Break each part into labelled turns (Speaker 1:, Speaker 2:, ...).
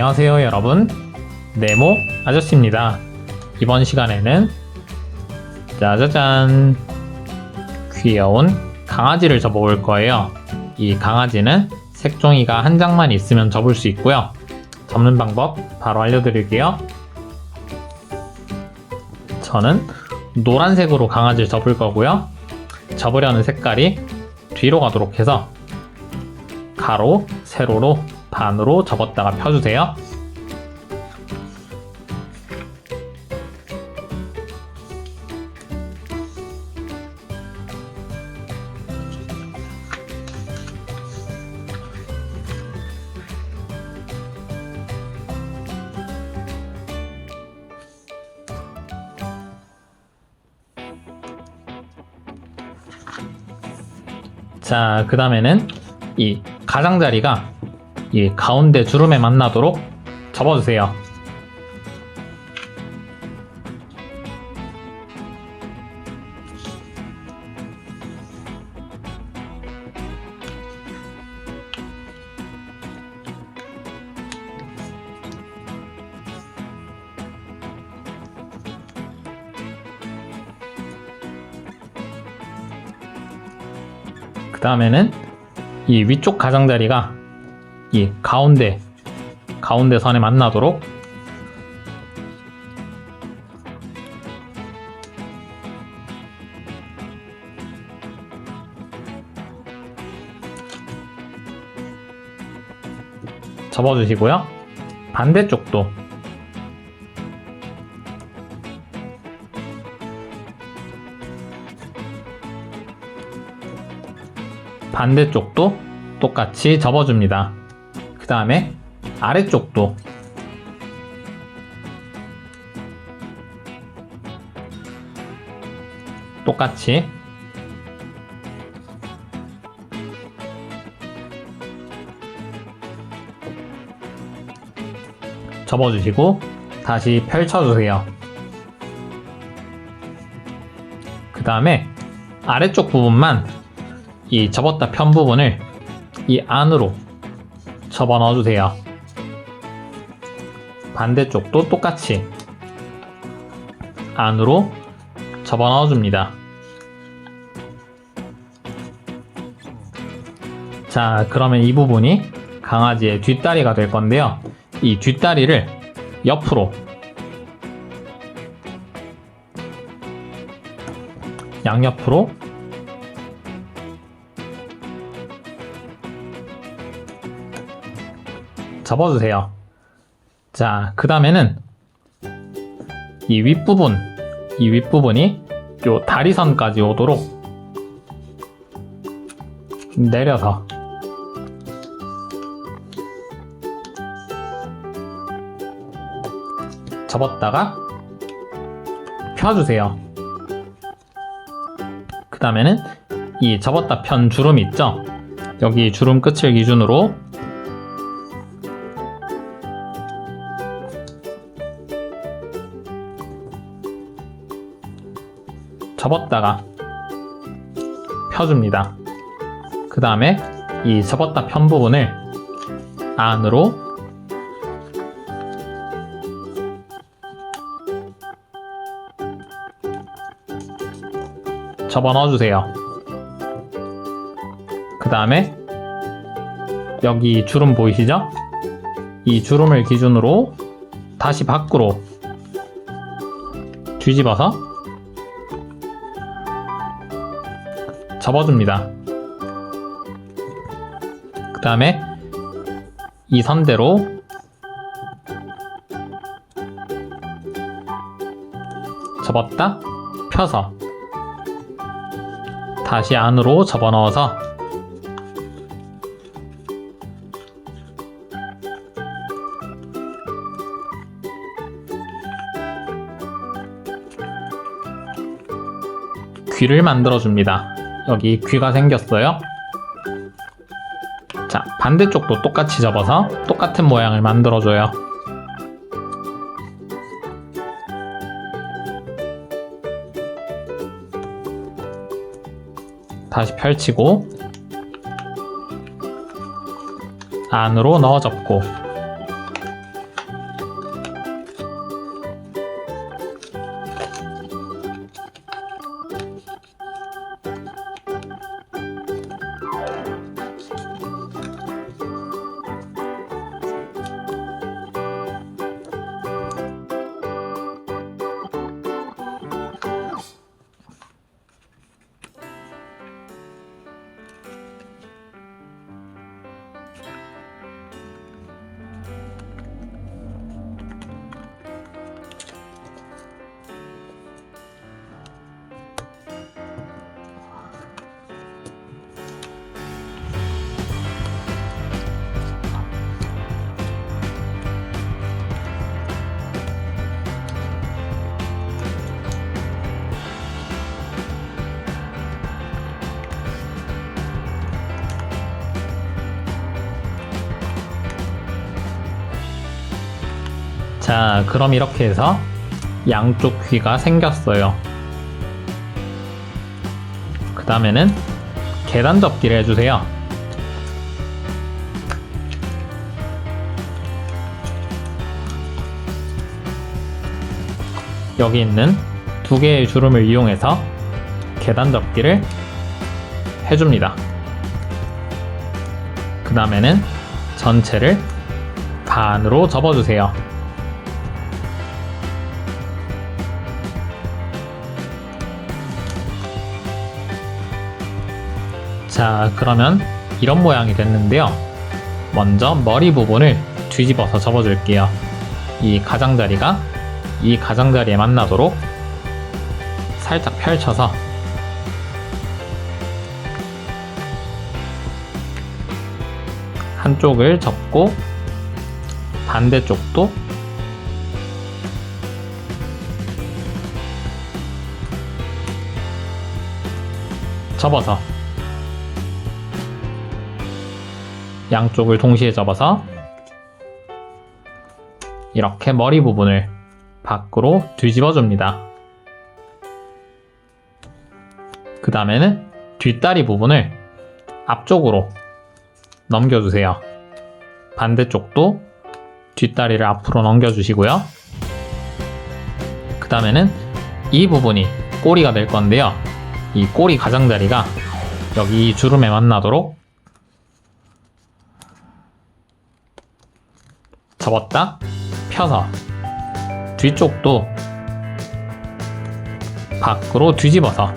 Speaker 1: 안녕하세요 여러분. 네모 아저씨입니다. 이번 시간에는 짜자잔. 귀여운 강아지를 접어볼 거예요. 이 강아지는 색종이가 한 장만 있으면 접을 수 있고요. 접는 방법 바로 알려드릴게요. 저는 노란색으로 강아지를 접을 거고요. 접으려는 색깔이 뒤로 가도록 해서 가로, 세로로, 반으로 접었다가 펴주세요. 자, 그 다음에는 이 가장자리가 이 가운데 주름에 만나도록 접어주세요. 그 다음에는 이 위쪽 가장자리가 이 가운데 가운데 선에 만나도록 접어주시고요. 반대쪽도 반대쪽도 똑같이 접어줍니다. 그 다음에 아래쪽도 똑같이 접어주시고 다시 펼쳐주세요. 그 다음에 아래쪽 부분만 이 접었다 편 부분을 이 안으로 접어 넣어주세요. 반대쪽도 똑같이 안으로 접어 넣어줍니다. 자, 그러면 이 부분이 강아지의 뒷다리가 될 건데요. 이 뒷다리를 옆으로 양옆으로 접어주세요. 자, 그 다음에는 이 윗부분, 이 윗부분이 요 다리선까지 오도록 내려서 접었다가 펴주세요. 그 다음에는 이 접었다 편 주름 있죠? 여기 주름 끝을 기준으로 접었다가 펴줍니다. 그 다음에 이 접었다 편 부분을 안으로 접어 넣어주세요. 그 다음에 여기 주름 보이시죠? 이 주름을 기준으로 다시 밖으로 뒤집어서 접어줍니다. 그 다음에 이 선대로 접었다 펴서 다시 안으로 접어 넣어서 귀를 만들어 줍니다. 여기 귀가 생겼어요. 자, 반대쪽도 똑같이 접어서 똑같은 모양을 만들어줘요. 다시 펼치고 안으로 넣어 접고 자, 그럼 이렇게 해서 양쪽 귀가 생겼어요. 그 다음에는 계단 접기를 해주세요. 여기 있는 두 개의 주름을 이용해서 계단 접기를 해줍니다. 그 다음에는 전체를 반으로 접어주세요. 자, 그러면 이런 모양이 됐는데요. 먼저 머리 부분을 뒤집어서 접어줄게요. 이 가장자리가 이 가장자리에 만나도록 살짝 펼쳐서 한쪽을 접고 반대쪽도 접어서 양쪽을 동시에 접어서 이렇게 머리 부분을 밖으로 뒤집어 줍니다. 그 다음에는 뒷다리 부분을 앞쪽으로 넘겨주세요. 반대쪽도 뒷다리를 앞으로 넘겨주시고요. 그 다음에는 이 부분이 꼬리가 될 건데요. 이 꼬리 가장자리가 여기 이 주름에 만나도록 접었다 펴서 뒤쪽도 밖으로 뒤집어서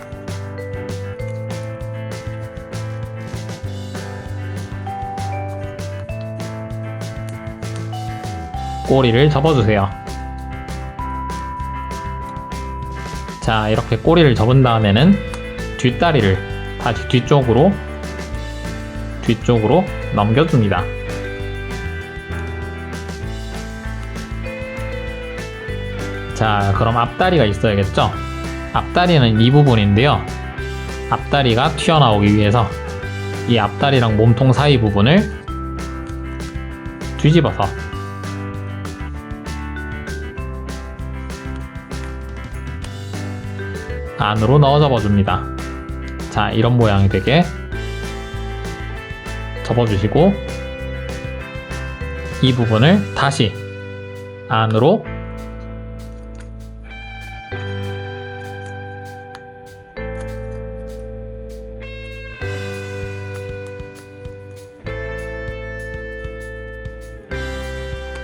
Speaker 1: 꼬리를 접어주세요. 자, 이렇게 꼬리를 접은 다음에는 뒷다리를 다시 뒤쪽으로 뒤쪽으로 넘겨줍니다. 자, 그럼 앞다리가 있어야겠죠? 앞다리는 이 부분인데요. 앞다리가 튀어나오기 위해서 이 앞다리랑 몸통 사이 부분을 뒤집어서 안으로 넣어 접어줍니다. 자, 이런 모양이 되게 접어주시고 이 부분을 다시 안으로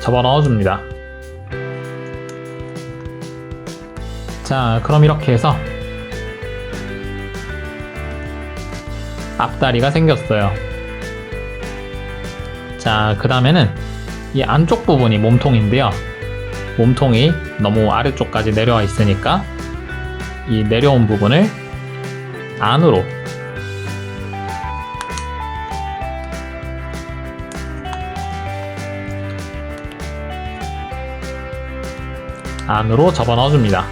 Speaker 1: 접어 넣어줍니다. 자, 그럼 이렇게 해서 앞다리가 생겼어요. 자, 그 다음에는 이 안쪽 부분이 몸통인데요. 몸통이 너무 아래쪽까지 내려와 있으니까 이 내려온 부분을 안으로 안으로 접어 넣어줍니다.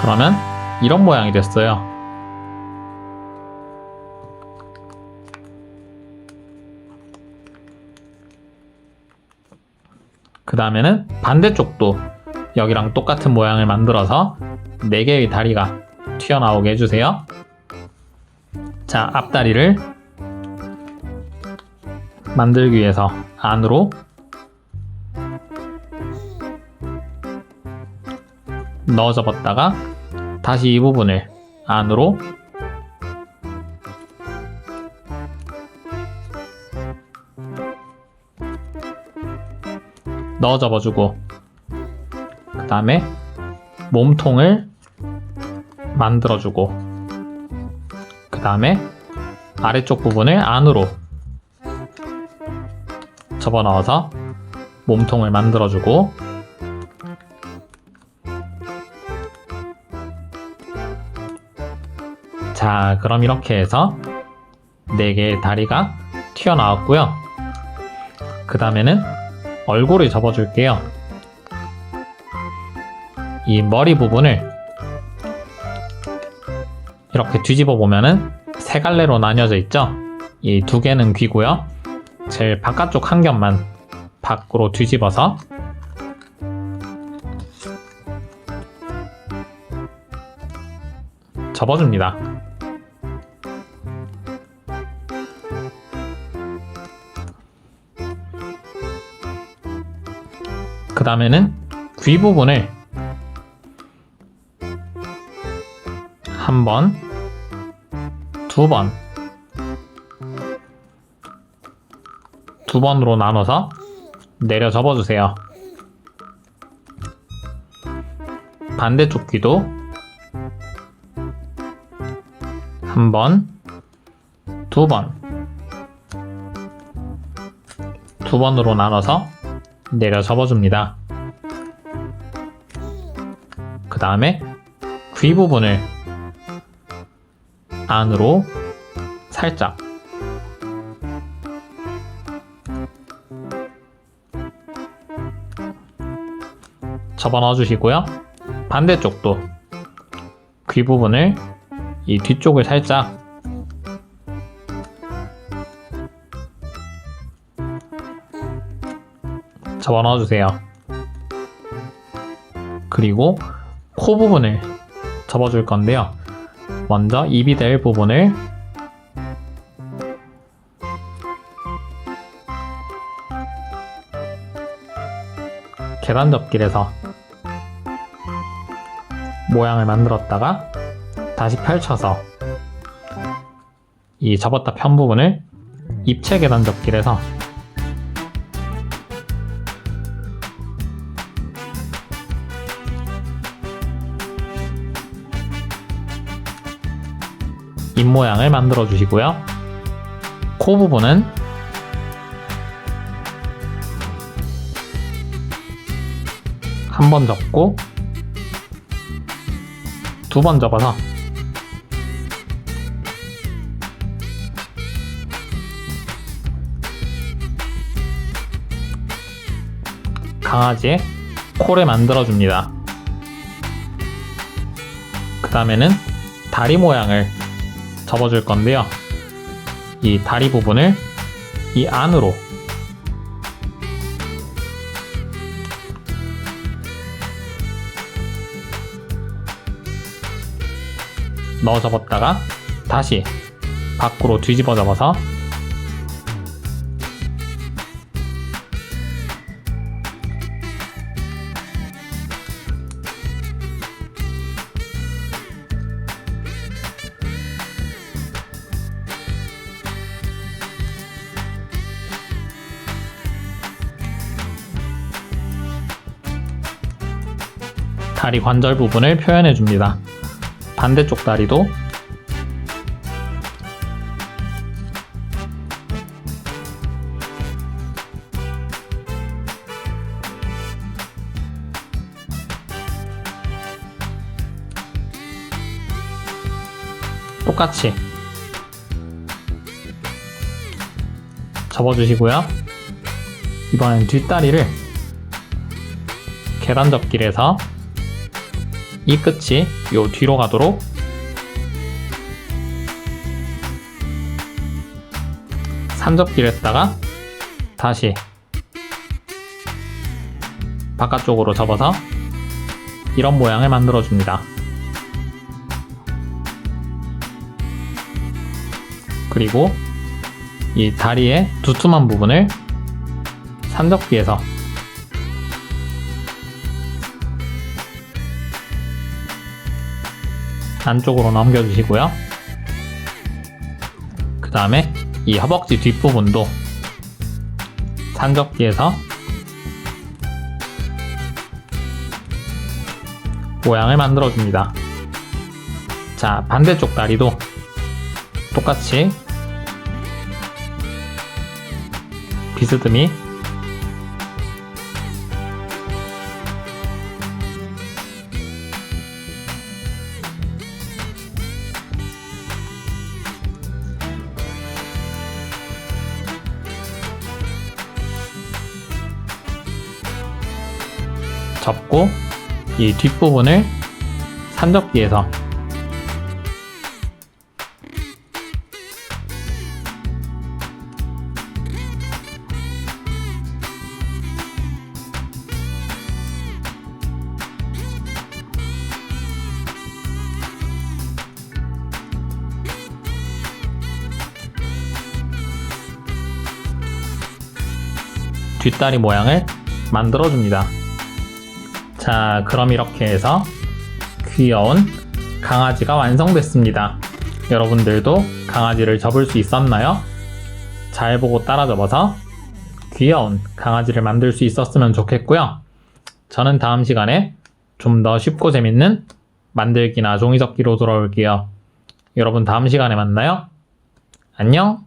Speaker 1: 그러면 이런 모양이 됐어요. 그 다음에는 반대쪽도 여기랑 똑같은 모양을 만들어서 4개의 다리가 튀어나오게 해주세요. 자, 앞다리를 만들기 위해서 안으로 넣어 접었다가 다시 이 부분을 안으로 넣어 접어주고 그 다음에 몸통을 만들어주고 그 다음에 아래쪽 부분을 안으로 접어 넣어서 몸통을 만들어주고 자, 그럼 이렇게 해서 4개의 다리가 튀어나왔고요. 그 다음에는 얼굴을 접어줄게요. 이 머리 부분을 이렇게 뒤집어 보면은 세 갈래로 나뉘어져 있죠? 이 두 개는 귀고요. 제일 바깥쪽 한 겹만 밖으로 뒤집어서 접어줍니다. 그 다음에는 귀 부분을 한 번, 두 번, 두 번으로 나눠서 내려 접어주세요. 반대쪽 귀도 한 번, 두 번, 두 번으로 나눠서 내려 접어줍니다. 그 다음에 귀 부분을 안으로 살짝 접어 넣어 주시고요. 반대쪽도 귀 부분을 이 뒤쪽을 살짝 접어 넣어 주세요. 그리고 코 부분을 접어 줄 건데요. 먼저 입이 될 부분을. 계단 접기에서 모양을 만들었다가 다시 펼쳐서 이 접었다 편 부분을 입체 계단 접기에서 입 모양을 만들어 주시고요. 코 부분은 한 번 접고 두 번 접어서 강아지의 코를 만들어 줍니다. 그 다음에는 다리 모양을 접어줄 건데요. 이 다리 부분을 이 안으로 넣어 접었다가 다시 밖으로 뒤집어 접어서 다리 관절 부분을 표현해 줍니다. 반대쪽 다리도 똑같이 접어주시고요. 이번엔 뒷다리를 계단 접기를 해서 이 끝이 요 뒤로 가도록 산접기를 했다가 다시 바깥쪽으로 접어서 이런 모양을 만들어 줍니다. 그리고 이 다리의 두툼한 부분을 산접기에서 안쪽으로 넘겨주시고요. 그 다음에 이 허벅지 뒷부분도 산접기에서 모양을 만들어줍니다. 자, 반대쪽 다리도 똑같이 비스듬히 접고 이 뒷부분을 산적기에서 뒷다리 모양을 만들어줍니다. 자, 그럼 이렇게 해서 귀여운 강아지가 완성됐습니다. 여러분들도 강아지를 접을 수 있었나요? 잘 보고 따라 접어서 귀여운 강아지를 만들 수 있었으면 좋겠고요. 저는 다음 시간에 좀 더 쉽고 재밌는 만들기나 종이접기로 돌아올게요. 여러분 다음 시간에 만나요. 안녕!